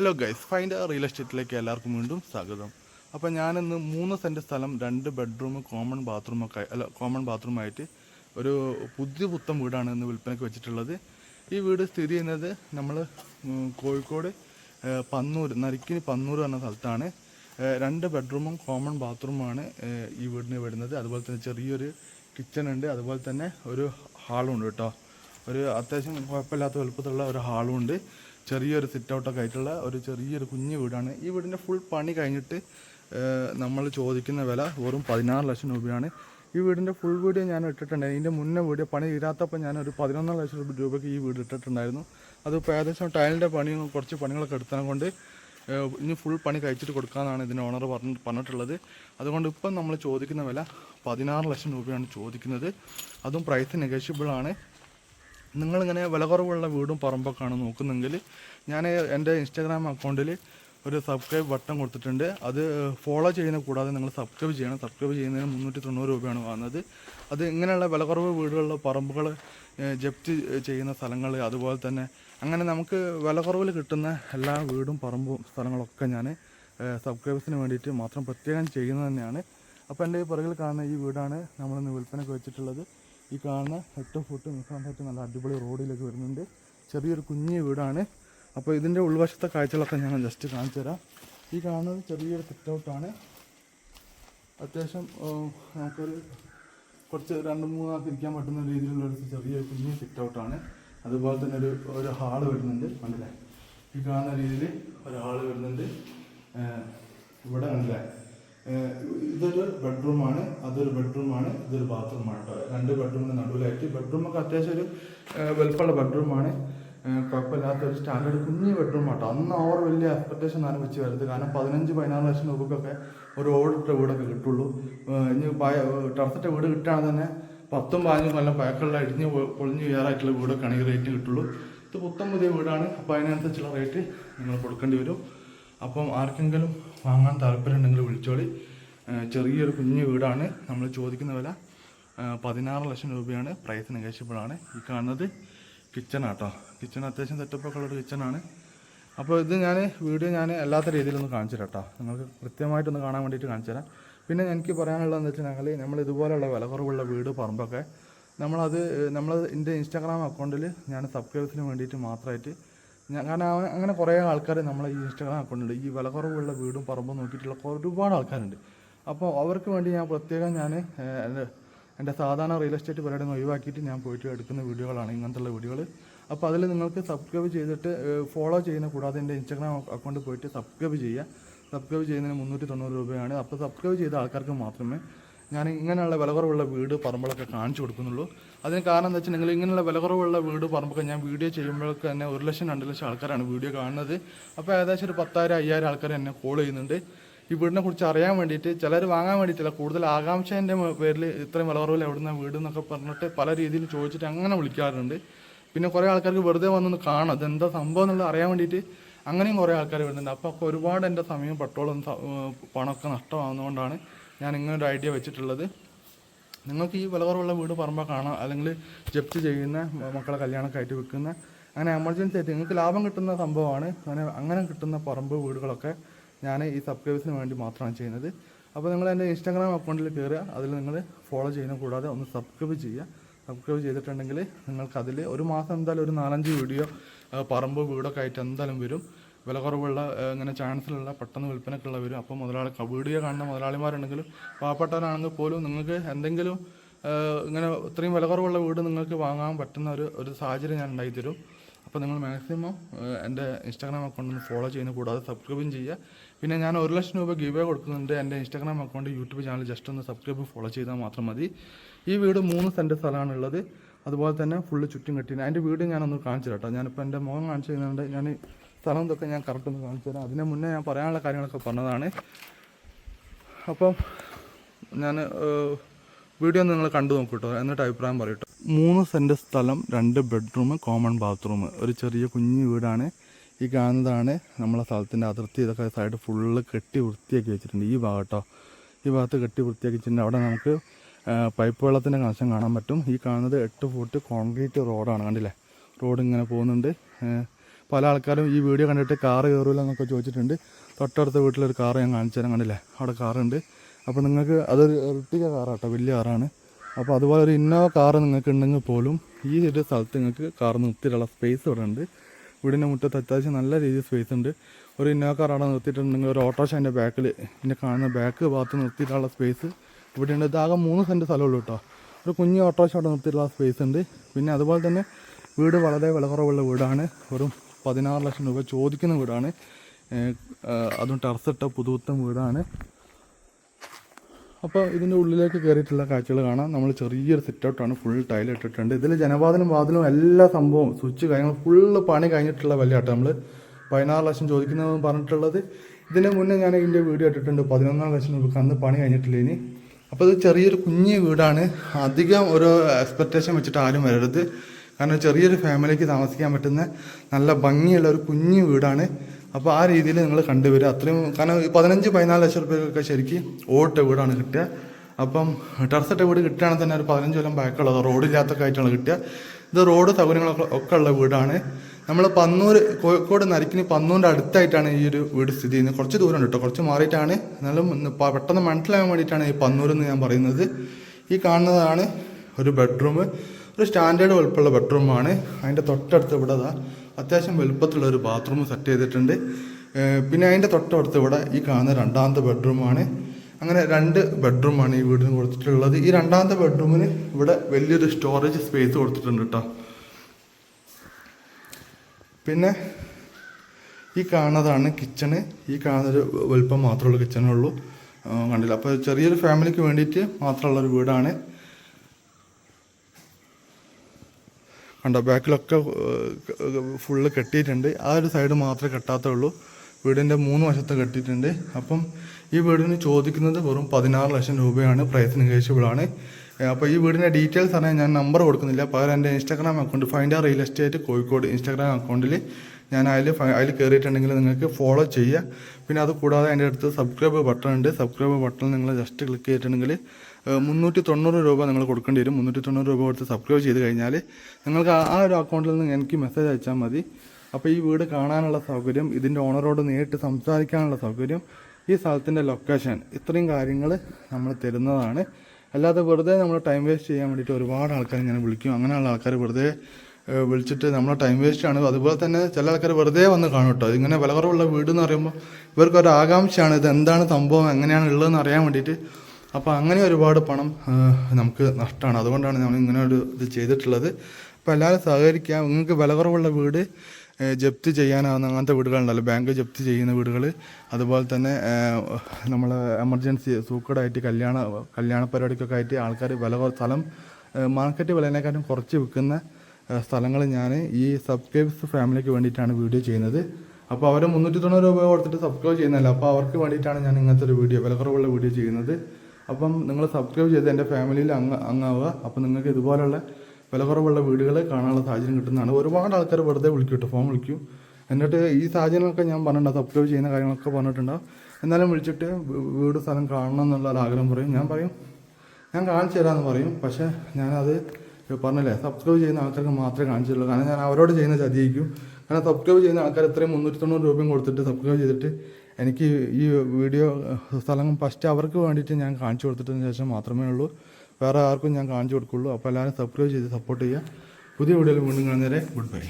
Hello guys find real എസ്റ്റേറ്റിലേക്ക് എല്ലാവർക്കും വീണ്ടും സ്വാഗതം. അപ്പോൾ ഞാനിന്ന് മൂന്ന് സെന്റ് സ്ഥലം രണ്ട് ബെഡ്റൂം കോമൺ ബാത്റൂമൊക്കെ അല്ല കോമൺ ബാത്റൂമായിട്ട് ഒരു പുതിയ പുത്തൻ വീടാണ് ഇന്ന് വിൽപ്പനയ്ക്ക് വെച്ചിട്ടുള്ളത്. ഈ വീട് സ്ഥിതി ചെയ്യുന്നത് നമ്മൾ കോഴിക്കോട് പന്നൂർ നരിക്കിനി പന്നൂർ എന്ന സ്ഥലത്താണ്. രണ്ട് ബെഡ്റൂമും കോമൺ ബാത്റൂമാണ് ഈ വീടിന് വരുന്നത്. അതുപോലെ തന്നെ ചെറിയൊരു കിച്ചൺ ഉണ്ട് അതുപോലെ തന്നെ ഒരു ഹാളും ഉണ്ട് കേട്ടോ. ഒരു അത്യാവശ്യം കുഴപ്പമില്ലാത്ത വലുപ്പത്തിലുള്ള ഒരു ഹാളും ഉണ്ട്. ചെറിയൊരു സിറ്റ് ഔട്ടൊക്കെ ആയിട്ടുള്ള ഒരു ചെറിയൊരു കുഞ്ഞു വീടാണ്. ഈ വീടിന്റെ ഫുൾ പണി കഴിഞ്ഞിട്ട് നമ്മൾ ചോദിക്കുന്ന വില വെറും പതിനാറ് ലക്ഷം രൂപയാണ്. ഈ വീടിന്റെ ഫുൾ വീഡിയോ ഞാൻ ഇട്ടിട്ടുണ്ട്. ഇതിന്റെ മുന്നേ വീഡിയോ പണി തീരാത്തപ്പോൾ ഞാൻ ഒരു പതിനൊന്നര ലക്ഷം രൂപയ്ക്ക് ഈ വീട് ഇട്ടിട്ടുണ്ടായിരുന്നു. അതിപ്പോൾ ഏകദേശം ടൈലിന്റെ പണിയും കുറച്ച് പണികളൊക്കെ എടുത്തത് കൊണ്ട് ഇനി ഫുൾ പണി കഴിച്ചിട്ട് കൊടുക്കാമെന്നാണ് ഇതിന് ഓണർ പറഞ്ഞ് പറഞ്ഞിട്ടുള്ളത്. അതുകൊണ്ട് ഇപ്പം നമ്മൾ ചോദിക്കുന്ന വില പതിനാറ് ലക്ഷം രൂപയാണ് ചോദിക്കുന്നത്. അതും പ്രൈസ് നെഗോഷ്യബിൾ ആണ്. നിങ്ങളിങ്ങനെ വില കുറവുള്ള വീടും പറമ്പൊക്കെയാണ് നോക്കുന്നെങ്കിൽ ഞാൻ എന്റെ ഇൻസ്റ്റാഗ്രാം അക്കൗണ്ടിൽ ഒരു സബ്സ്ക്രൈബ് ബട്ടൺ കൊടുത്തിട്ടുണ്ട്. അത് ഫോളോ ചെയ്യുന്ന കൂടാതെ നിങ്ങൾ സബ്സ്ക്രൈബ് ചെയ്യണം. സബ്സ്ക്രൈബ് ചെയ്യുന്നതിന് മുന്നൂറ്റി തൊണ്ണൂറ് രൂപയാണ് വാങ്ങുന്നത്. അത് ഇങ്ങനെയുള്ള വില കുറവ് വീടുകളിലെ പറമ്പുകൾ ജപ്തി ചെയ്യുന്ന സ്ഥലങ്ങൾ അതുപോലെ തന്നെ അങ്ങനെ നമുക്ക് വില കുറവിൽ കിട്ടുന്ന എല്ലാ വീടും പറമ്പും സ്ഥലങ്ങളൊക്കെ ഞാൻ സബ്സ്ക്രൈബേഴ്സിന് വേണ്ടിയിട്ട് മാത്രം പ്രത്യേകം ചെയ്യുന്നത് തന്നെയാണ്. അപ്പോൾ എന്റെ പുറകിൽ കാണുന്ന ഈ വീടാണ് നമ്മളിന്ന് വിൽപ്പനയ്ക്ക് വെച്ചിട്ടുള്ളത്. ഈ കാണുന്ന എട്ട് ഫുട്ട് നിൽക്കാൻ പറ്റും നല്ല അടിപൊളി റോഡിലേക്ക് വരുന്നുണ്ട്. ചെറിയൊരു കുഞ്ഞു വീടാണ്. അപ്പോൾ ഇതിന്റെ ഉൾവശത്തെ കാഴ്ചകളൊക്കെ ഞാൻ ജസ്റ്റ് കാണിച്ചു തരാം. ഈ കാണുന്നത് ചെറിയൊരു കിറ്റൗട്ടാണ് അത്യാവശ്യം നമുക്കൊരു കുറച്ച് രണ്ട് മൂന്നാൾക്ക് ഇരിക്കാൻ പറ്റുന്ന രീതിയിലുള്ള ഒരു ചെറിയൊരു കുഞ്ഞു കിറ്റൗട്ടാണ് ഔട്ടാണ് അതുപോലെ തന്നെ ഒരു ഒരു ഹാൾ വരുന്നുണ്ട്. മനസ്സിലായി ഈ കാണുന്ന രീതിയിൽ ഒരു ഹാൾ വരുന്നുണ്ട്. ഇവിടെ മനസ്സിലായി ഇതൊരു ബെഡ്റൂമാണ് അതൊരു ബെഡ്റൂമാണ് ഇതൊരു ബാത്റൂമാണ് കേട്ടോ. രണ്ട് ബെഡ്റൂമിന് നടുവിലായിട്ട്. ബെഡ്റൂമൊക്കെ അത്യാവശ്യം ഒരു വലുപ്പമുള്ള ബെഡ്റൂമാണ്. കുഴപ്പമില്ലാത്ത ഒരു സ്റ്റാൻഡേർഡ് കുഞ്ഞ് ബെഡ്റൂം ആട്ടോ അന്ന് ഓവർ വലിയ എക്സ്പെക്ടേഷൻ ആണ് വെച്ച് വരുന്നത്. കാരണം പതിനഞ്ച് പതിനാറ് ലക്ഷം രൂപക്കൊക്കെ ഒരു ഓടിട്ട വീടൊക്കെ കിട്ടുള്ളൂ. ഇനി ടെറസിട്ട വീട് കിട്ടുകയാണെങ്കിൽ തന്നെ പത്തും പതിനഞ്ചും കൊല്ലം പഴക്കമുള്ള ഇടിഞ്ഞ് പൊളിഞ്ഞ് വേറായിട്ടുള്ള വീടൊക്കെ ആണെങ്കിൽ റേറ്റ് കിട്ടുള്ളൂ. ഇത് പുത്തം പുതിയ വീടാണ്. അപ്പോൾ അതിനനുസരിച്ചുള്ള റേറ്റ് നിങ്ങൾ കൊടുക്കേണ്ടി വരും. അപ്പം ആർക്കെങ്കിലും വാങ്ങാൻ താല്പര്യമുണ്ടെങ്കിൽ വിളിച്ചോളി. ചെറിയൊരു കുഞ്ഞു വീടാണ്. നമ്മൾ ചോദിക്കുന്ന വില പതിനാറ് ലക്ഷം രൂപയാണ്. പ്രൈസ് നെഗോഷ്യബിൾ ആണ് ഈ കാണുന്നത് കിച്ചൺ ആട്ടോ. കിച്ചൺ അത്യാവശ്യം സെറ്റപ്പൊക്കെ ഉള്ളൊരു കിച്ചണാണ് അപ്പോൾ ഇത് ഞാൻ വീഡിയോ ഞാൻ അല്ലാത്ത രീതിയിലൊന്ന് കാണിച്ചു തരാം കേട്ടോ. നിങ്ങൾക്ക് കൃത്യമായിട്ടൊന്ന് കാണാൻ വേണ്ടിയിട്ട് കാണിച്ചു തരാം. പിന്നെ എനിക്ക് പറയാനുള്ളതെന്ന് ഞങ്ങൾ നമ്മൾ ഇതുപോലെയുള്ള വില കുറവുള്ള വീട് പറമ്പൊക്കെ നമ്മളത് നമ്മൾ എന്റെ ഇൻസ്റ്റാഗ്രാം അക്കൗണ്ടിൽ ഞാൻ സബ്സ്ക്രൈബേഴ്സിന് വേണ്ടിയിട്ട് മാത്രമായിട്ട് കാരണം അങ്ങനെ കുറേ ആൾക്കാർ നമ്മളെ ഈ ഇൻസ്റ്റാഗ്രാം അക്കൗണ്ടിൽ ഈ വില കുറവുള്ള വീടും പറമ്പും നോക്കിയിട്ടുള്ള ഒരുപാട് ആൾക്കാരുണ്ട്. അപ്പോൾ അവർക്ക് വേണ്ടി ഞാൻ പ്രത്യേകം ഞാൻ എന്റെ സാധാരണ റിയൽ എസ്റ്റേറ്റ് പരിപാടി ഒഴിവാക്കിയിട്ട് ഞാൻ പോയിട്ട് എടുക്കുന്ന വീഡിയോകളാണ് ഇങ്ങനത്തെ വീഡിയോകൾ അപ്പോൾ അതിൽ നിങ്ങൾക്ക് സബ്സ്ക്രൈബ് ചെയ്തിട്ട് ഫോളോ ചെയ്യുന്ന കൂടാതെ എന്റെ ഇൻസ്റ്റാഗ്രാം അക്കൗണ്ട് പോയിട്ട് സബ്സ്ക്രൈബ് ചെയ്യുക. സബ്സ്ക്രൈബ് ചെയ്യുന്നതിന് മുന്നൂറ്റി തൊണ്ണൂറ് രൂപയാണ്. അപ്പോൾ സബ്സ്ക്രൈബ് ചെയ്ത ആൾക്കാർക്ക് മാത്രമേ ഞാൻ ഇങ്ങനെയുള്ള വില കുറവുള്ള വീട് പറമ്പുകളൊക്കെ കാണിച്ചു കൊടുക്കുന്നുള്ളൂ. അതിന് കാരണം എന്താ വെച്ചാൽ നിങ്ങൾ ഇങ്ങനെയുള്ള വില കുറവുള്ള വീട് പറമ്പൊക്കെ ഞാൻ വീഡിയോ ചെയ്യുമ്പോഴൊക്കെ തന്നെ ഒരു ലക്ഷം രണ്ട് ലക്ഷം ആൾക്കാരാണ് വീഡിയോ കാണുന്നത്. അപ്പോൾ ഏകദേശം ഒരു പത്തായിരം അയ്യായിരം ആൾക്കാർ എന്നെ കോൾ ചെയ്യുന്നുണ്ട്. ഈ വീടിനെ കുറിച്ച് അറിയാൻ വേണ്ടിയിട്ട് ചിലർ വാങ്ങാൻ വേണ്ടിയിട്ടില്ല കൂടുതൽ ആകാംക്ഷേന്റെ പേരിൽ ഇത്രയും വില കുറവിൽ എവിടുന്ന വീട് എന്നൊക്കെ പറഞ്ഞിട്ട് പല രീതിയിൽ ചോദിച്ചിട്ട് അങ്ങനെ വിളിക്കാറുണ്ട്. പിന്നെ കുറേ ആൾക്കാർക്ക് വെറുതെ വന്നൊന്ന് കാണാം. അതെന്താ സംഭവം എന്നുള്ളത് അറിയാൻ വേണ്ടിയിട്ട് അങ്ങനെയും കുറേ ആൾക്കാർ വരുന്നുണ്ട്. അപ്പോൾ ഒരുപാട് എന്റെ സമയം പെട്രോളും പണമൊക്കെ നഷ്ടമാകുന്നതുകൊണ്ടാണ് ഞാൻ ഇങ്ങനൊരു ഐഡിയ വെച്ചിട്ടുള്ളത്. നിങ്ങൾക്ക് ഈ വില കുറവുള്ള വീട് പറമ്പ കാണാം. അല്ലെങ്കിൽ ജപ്തി ചെയ്യുന്ന മക്കളെ കല്യാണമൊക്കെ ആയിട്ട് വെക്കുന്ന അങ്ങനെ എമർജൻസി ആയിട്ട് നിങ്ങൾക്ക് ലാഭം കിട്ടുന്ന സംഭവമാണ്. അങ്ങനെ അങ്ങനെ കിട്ടുന്ന പറമ്പ് വീടുകളൊക്കെ ഞാൻ ഈ സബ്സ്ക്രൈബേഴ്സിന് വേണ്ടി മാത്രമാണ് ചെയ്യുന്നത്. അപ്പോൾ നിങ്ങൾ എന്റെ ഇൻസ്റ്റാഗ്രാം അക്കൗണ്ടിൽ കയറുക അതിൽ നിങ്ങൾ ഫോളോ ചെയ്യുന്ന. കൂടാതെ ഒന്ന് സബ്സ്ക്രൈബ് ചെയ്യുക. സബ്സ്ക്രൈബ് ചെയ്തിട്ടുണ്ടെങ്കിൽ നിങ്ങൾക്കതിൽ ഒരു മാസം എന്തായാലും ഒരു നാലഞ്ച് വീഡിയോ പറമ്പ് വീടൊക്കെ ആയിട്ട് എന്തായാലും വരും. വില കുറവുള്ള ഇങ്ങനെ ചാൻസിലുള്ള പെട്ടെന്ന് വിൽപ്പനക്കുള്ള വരും. അപ്പോൾ മുതലാളി വീഡിയോ കാണുന്ന മുതലാളിമാരുണ്ടെങ്കിലും പാവപ്പെട്ടവരാണെങ്കിൽ പോലും നിങ്ങൾക്ക് എന്തെങ്കിലും ഇങ്ങനെ ഇത്രയും വില കുറവുള്ള വീട് നിങ്ങൾക്ക് വാങ്ങാൻ പറ്റുന്ന ഒരു ഒരു സാഹചര്യം ഞാൻ ഉണ്ടാക്കി തരും അപ്പോൾ നിങ്ങൾ മാക്സിമം എന്റെ ഇൻസ്റ്റാഗ്രാം അക്കൗണ്ട് ഒന്ന് ഫോളോ ചെയ്യുന്ന. കൂടാതെ സബ്സ്ക്രൈബും ചെയ്യുക. പിന്നെ ഞാൻ ഒരു ലക്ഷം രൂപ ഗീവ് കൊടുക്കുന്നുണ്ട് എന്റെ Instagram account YouTube channel. Just ഒന്ന് സബ്സ്ക്രൈബ് ഫോളോ ചെയ്താൽ മാത്രം മതി. ഈ വീട് മൂന്ന് സെന്റ് സ്ഥലമാണുള്ളത്. അതുപോലെ തന്നെ ഫുള്ള് ചുറ്റും കെട്ടിയിരുന്നു അതിന്റെ വീട് ഞാനൊന്ന് കാണിച്ചു കേട്ടോ. ഞാനിപ്പോൾ എന്റെ മുഖം കാണിച്ചു കഴിഞ്ഞാൽ ഞാൻ സ്ഥലം ഇതൊക്കെ ഞാൻ കറക്റ്റ് ഒന്ന് കാണിച്ചു തരാം. അതിന് മുന്നേ ഞാൻ പറയാനുള്ള കാര്യങ്ങളൊക്കെ പറഞ്ഞതാണ്. അപ്പം ഞാൻ വീഡിയോ നിങ്ങൾ കണ്ടു നോക്കൂട്ടോ എന്നിട്ട് അഭിപ്രായം പറയട്ടോ മൂന്ന് സെന്റ് സ്ഥലം രണ്ട് ബെഡ്റൂം കോമൺ ബാത്റൂം ഒരു ചെറിയ കുഞ്ഞു വീടാണ്. ഈ കാണുന്നതാണ് നമ്മളെ സ്ഥലത്തിന്റെ അതിർത്തി. ഇതൊക്കെ സൈഡ് ഫുള്ള് കെട്ടി വൃത്തിയാക്കി വെച്ചിട്ടുണ്ട്. ഈ ഭാഗട്ടോ ഈ ഭാഗത്ത് കെട്ടി വൃത്തിയാക്കി വെച്ചിട്ടുണ്ട്. അവിടെ നമുക്ക് പൈപ്പ് വെള്ളത്തിന്റെ കണക്ഷൻ കാണാൻ പറ്റും. ഈ കാണുന്നത് എട്ട് ഫുട്ട് കോൺക്രീറ്റ് റോഡാണ് കണ്ടില്ലേ? റോഡ് ഇങ്ങനെ പോകുന്നുണ്ട്. പല ആൾക്കാരും ഈ വീഡിയോ കണ്ടിട്ട് കാറ് കയറില്ല എന്നൊക്കെ ചോദിച്ചിട്ടുണ്ട്. തൊട്ടടുത്ത വീട്ടിലൊരു കാറ് ഞാൻ കാണിച്ചു തരാൻ കണ്ടില്ലേ? അവിടെ കാറുണ്ട്. അപ്പോൾ നിങ്ങൾക്ക് അതൊരു എർട്ടിക കാറാട്ടോ വലിയ കാറാണ്. അപ്പോൾ അതുപോലെ ഒരു ഇന്നോവ കാറ് നിങ്ങൾക്ക് ഉണ്ടെങ്കിൽ പോലും ഈ ഒരു സ്ഥലത്ത് നിങ്ങൾക്ക് കാർ നിർത്തിയിട്ടുള്ള സ്പേസ് ഇവിടെ ഉണ്ട്. വീടിന്റെ മുറ്റത്ത് അത്യാവശ്യം നല്ല രീതിയിൽ സ്പേസ് ഉണ്ട്. ഒരു ഇന്നോവ കാർ അവിടെ നിർത്തിയിട്ടുണ്ടെങ്കിൽ ഒരു ഓട്ടോറിക്ഷ അതിന്റെ ബാക്കിൽ ഇതിന്റെ കാണുന്ന ബാക്ക് ഭാഗത്ത് നിർത്തിയിട്ടുള്ള സ്പേസ് ഇവിടെ ഉണ്ട്. ഇതാകെ മൂന്ന് സെന്റ് സ്ഥലമുള്ളൂ കേട്ടോ. ഒരു കുഞ്ഞ് ഓട്ടോഷ അവിടെ നിർത്തിയിട്ടുള്ള സ്പേസ് ഉണ്ട്. പിന്നെ അതുപോലെ തന്നെ വീട് വളരെ വില കുറവുള്ള വീടാണ്. വെറും പതിനാറ് ലക്ഷം രൂപ ചോദിക്കുന്ന വീടാണ്. അതും ടർസിട്ട പുതുത്തം വീടാണ്. അപ്പോൾ ഇതിന്റെ ഉള്ളിലേക്ക് കയറിയിട്ടുള്ള കാഴ്ചകൾ കാണാം. നമ്മൾ ചെറിയൊരു സിറ്റ് ഔട്ടാണ് ഫുൾ ടൈൽ ഇട്ടിട്ടുണ്ട്. ഇതിൽ ജനവാതിലും വാതിലും എല്ലാ സംഭവവും സ്വിച്ച് കാര്യങ്ങൾ ഫുള്ള് പണി കഴിഞ്ഞിട്ടുള്ള വലിയ ആട്ടം നമ്മൾ പതിനാറ് ലക്ഷം ചോദിക്കുന്നതെന്ന് പറഞ്ഞിട്ടുള്ളത്. ഇതിന് മുന്നേ ഞാൻ ഇതിന്റെ വീഡിയോ ഇട്ടിട്ടുണ്ട്. പതിനൊന്നാം ലക്ഷം രൂപ അന്ന് പണി കഴിഞ്ഞിട്ടില്ല ഇനി. അപ്പോൾ ഇത് ചെറിയൊരു കുഞ്ഞ് വീടാണ്. അധികം ഒരു എക്സ്പെക്റ്റേഷൻ വെച്ചിട്ട് ആരും വരരുത്. കാരണം ചെറിയൊരു ഫാമിലിക്ക് താമസിക്കാൻ പറ്റുന്ന നല്ല ഭംഗിയുള്ള ഒരു കുഞ്ഞു വീടാണ്. അപ്പോൾ ആ രീതിയിൽ നിങ്ങൾ കണ്ടുവരിക. അത്രയും കാരണം പതിനഞ്ച് പതിനാല് ലക്ഷം റുപ്യക്കൊക്കെ ശരിക്കും ഓട്ട വീടാണ് കിട്ടുക. അപ്പം ടെറസിട്ട വീട് കിട്ടുകയാണെങ്കിൽ തന്നെ ഒരു പതിനഞ്ച് കൊല്ലം ബാക്കുള്ളത് റോഡില്ലാത്തൊക്കെ ആയിട്ടാണ് കിട്ടുക. ഇത് റോഡ് സൗകര്യങ്ങളൊക്കെ ഒക്കെ ഉള്ള വീടാണ്. നമ്മൾ പന്നൂർ കോഴിക്കോട് നരിക്കിന് പന്നൂരിന്റെ അടുത്തായിട്ടാണ് ഈ ഒരു വീട് സ്ഥിതി ചെയ്യുന്നത്. കുറച്ച് ദൂരം കേട്ടോ. കുറച്ച് മാറിയിട്ടാണ്. എന്നാലും പെട്ടെന്ന് മനസ്സിലാകാൻ വേണ്ടിയിട്ടാണ് ഈ പന്നൂർ എന്ന് ഞാൻ പറയുന്നത്. ഈ കാണുന്നതാണ് ഒരു ബെഡ്റൂം ഒരു സ്റ്റാൻഡേർഡ് വലുപ്പമുള്ള ബെഡ്റൂമാണ്. അതിന്റെ തൊട്ടടുത്ത് ഇവിടെ ദാ അത്യാവശ്യം വലുപ്പത്തിലുള്ള ഒരു ബാത്റൂം സെറ്റ് ചെയ്തിട്ടുണ്ട്. പിന്നെ അതിന്റെ തൊട്ടടുത്ത് ഇവിടെ ഈ കാണുന്ന രണ്ടാമത്തെ ബെഡ്റൂമാണ്. അങ്ങനെ രണ്ട് ബെഡ്റൂമാണ് ഈ വീടിന് കൊടുത്തിട്ടുള്ളത്. ഈ രണ്ടാമത്തെ ബെഡ്റൂമിന് ഇവിടെ വലിയൊരു സ്റ്റോറേജ് സ്പേസ് കൊടുത്തിട്ടുണ്ട് കേട്ടോ. പിന്നെ ഈ കാണുന്നതാണ് കിച്ചണ്. ഈ കാണുന്നൊരു വലുപ്പം മാത്രമുള്ള കിച്ചണുള്ളൂ കണ്ടില്ല. അപ്പോൾ ചെറിയൊരു ഫാമിലിക്ക് വേണ്ടിയിട്ട് മാത്രമുള്ള ഒരു വീടാണ്. കണ്ടോ ബാക്കിലൊക്കെ ഫുള്ള് കെട്ടിയിട്ടുണ്ട്. ആ ഒരു സൈഡ് മാത്രമേ കെട്ടാത്തുള്ളൂ. വീടിന്റെ മൂന്ന് വശത്ത് കെട്ടിയിട്ടുണ്ട്. അപ്പം ഈ വീടിന് ചോദിക്കുന്നത് വെറും പതിനാറ് ലക്ഷം രൂപയാണ് പ്രൈസ് നെഗോഷ്യബിൾ അപ്പോൾ ഈ വീടിന്റെ ഡീറ്റെയിൽസ് ആണെങ്കിൽ ഞാൻ നമ്പർ കൊടുക്കുന്നില്ല. പകരം എന്റെ ഇൻസ്റ്റാഗ്രാം അക്കൗണ്ട് ഫൈൻഡ് ആ റിയൽ എസ്റ്റേറ്റ് കോഴിക്കോട് ഇൻസ്റ്റാഗ്രാം അക്കൗണ്ടിൽ ഞാൻ അതിൽ അതിൽ കയറിയിട്ടുണ്ടെങ്കിൽ നിങ്ങൾക്ക് ഫോളോ ചെയ്യുക. പിന്നെ അത് കൂടാതെ അതിന്റെ അടുത്ത് സബ്സ്ക്രൈബ് ബട്ടൺ ഉണ്ട്. സബ്സ്ക്രൈബ് ബട്ടൺ നിങ്ങൾ ജസ്റ്റ് ക്ലിക്ക് ചെയ്തിട്ടുണ്ടെങ്കിൽ മുന്നൂറ്റി തൊണ്ണൂറ് രൂപ നിങ്ങൾ കൊടുക്കേണ്ടി വരും. മുന്നൂറ്റി തൊണ്ണൂറ് രൂപ കൊടുത്ത് സബ്സ്ക്രൈബ് ചെയ്ത് കഴിഞ്ഞാൽ നിങ്ങൾക്ക് ആ- ഒരു അക്കൗണ്ടിൽ നിന്ന് എനിക്ക് മെസ്സേജ് അയച്ചാൽ മതി. അപ്പോൾ ഈ വീട് കാണാനുള്ള സൗകര്യം ഇതിന്റെ ഓണറോട് നേരിട്ട് സംസാരിക്കാനുള്ള സൗകര്യം ഈ സ്ഥലത്തിന്റെ ലൊക്കേഷൻ ഇത്രയും കാര്യങ്ങൾ നമ്മൾ തരുന്നതാണ്. അല്ലാതെ വെറുതെ നമ്മൾ ടൈം വേസ്റ്റ് ചെയ്യാൻ വേണ്ടിയിട്ട് ഒരുപാട് ആൾക്കാർ ഇങ്ങനെ വിളിക്കും. അങ്ങനെയുള്ള ആൾക്കാർ വെറുതെ വിളിച്ചിട്ട് നമ്മൾ ടൈം വേസ്റ്റ് ആണ്. അതുപോലെ തന്നെ ചില ആൾക്കാർ വെറുതെ വന്ന് കാണും കേട്ടോ ഇങ്ങനെ വില കുറവുള്ള വീട് എന്ന് പറയുമ്പോൾ ഇവർക്കൊരു ആകാംക്ഷയാണ് ഇത് എന്താണ് സംഭവം? എങ്ങനെയാണ് ഉള്ളതെന്ന് അറിയാൻ വേണ്ടിയിട്ട് അപ്പോൾ അങ്ങനെ ഒരുപാട് പണം നമുക്ക് നഷ്ടമാണ് അതുകൊണ്ടാണ് നമ്മൾ ഇങ്ങനെ ഒരു ഇത് ചെയ്തിട്ടുള്ളത്. അപ്പോൾ എല്ലാവരും സഹകരിക്കുക. നിങ്ങൾക്ക് വില കുറവുള്ള വീട് ജപ്ത് ചെയ്യാനാവുന്ന അങ്ങനത്തെ വീടുകളുണ്ടല്ലോ. ബാങ്ക് ജപ്തി ചെയ്യുന്ന വീടുകൾ അതുപോലെ തന്നെ നമ്മൾ എമർജൻസി സൂക്കടായിട്ട് കല്യാണ കല്യാണ പരിപാടിക്കൊക്കെ ആയിട്ട് ആൾക്കാർ വില സ്ഥലം മാർക്കറ്റ് വിലനേക്കാട്ടും കുറച്ച് വിൽക്കുന്ന സ്ഥലങ്ങൾ ഞാൻ ഈ സബ്സ്ക്രൈബ്സ് ഫാമിലിക്ക് വേണ്ടിയിട്ടാണ് വീഡിയോ ചെയ്യുന്നത്. അപ്പോൾ അവർ മുന്നൂറ്റി തൊണ്ണൂറ് രൂപ കൊടുത്തിട്ട് സബ്സ്ക്രൈബ് ചെയ്യുന്നതല്ല. അപ്പോൾ അവർക്ക് വേണ്ടിയിട്ടാണ് ഞാൻ ഇങ്ങനത്തെ ഒരു വീഡിയോ വില കുറവുള്ള വീഡിയോ ചെയ്യുന്നത്. അപ്പം നിങ്ങൾ സബ്സ്ക്രൈബ് ചെയ്ത് എന്റെ ഫാമിലിയിൽ അംഗ അങ്ങാവുക. അപ്പം നിങ്ങൾക്ക് ഇതുപോലുള്ള വില കുറവുള്ള വീടുകൾ കാണാനുള്ള സാഹചര്യം കിട്ടുന്നതാണ്. ഒരുപാട് ആൾക്കാർ വെറുതെ വിളിക്കും കേട്ടോ ഫോൺ വിളിക്കും. എന്നിട്ട് ഈ സാഹചര്യങ്ങളൊക്കെ ഞാൻ പറഞ്ഞിട്ടുണ്ട് സബ്സ്ക്രൈബ് ചെയ്യുന്ന കാര്യങ്ങളൊക്കെ പറഞ്ഞിട്ടുണ്ടാവും എന്നാലും വിളിച്ചിട്ട് വീട് സ്ഥലം കാണണം എന്നുള്ള ആഗ്രഹം പറയും. ഞാൻ പറയും ഞാൻ കാണിച്ചു തരാമെന്ന് പറയും. പക്ഷേ ഞാനത് പറഞ്ഞില്ലേ സബ്സ്ക്രൈബ് ചെയ്യുന്ന ആൾക്കാർക്ക് മാത്രമേ കാണിച്ചിട്ടുള്ളൂ കാരണം ഞാൻ അവരോട് ചെയ്യുന്ന ചതിയായിരിക്കും. കാരണം സബ്സ്ക്രൈബ് ചെയ്യുന്ന ആൾക്കാർ ഇത്രയും മുന്നൂറ്റി തൊണ്ണൂറ് രൂപയും കൊടുത്തിട്ട് സബ്സ്ക്രൈബ് ചെയ്തിട്ട് എനിക്ക് ഈ വീഡിയോ സ്ഥലം ഫസ്റ്റ് അവർക്ക് വേണ്ടിയിട്ട് ഞാൻ കാണിച്ചു കൊടുത്തിട്ടതിന് ശേഷം മാത്രമേ ഉള്ളൂ. വേറെ ആർക്കും ഞാൻ കാണിച്ചു കൊടുക്കുള്ളൂ. അപ്പോൾ എല്ലാവരും സബ്സ്ക്രൈബ് ചെയ്ത് സപ്പോർട്ട് ചെയ്യുക. പുതിയ വീഡിയോയിൽ വീണ്ടും കാണുന്നവരെ ഗുഡ് ബൈ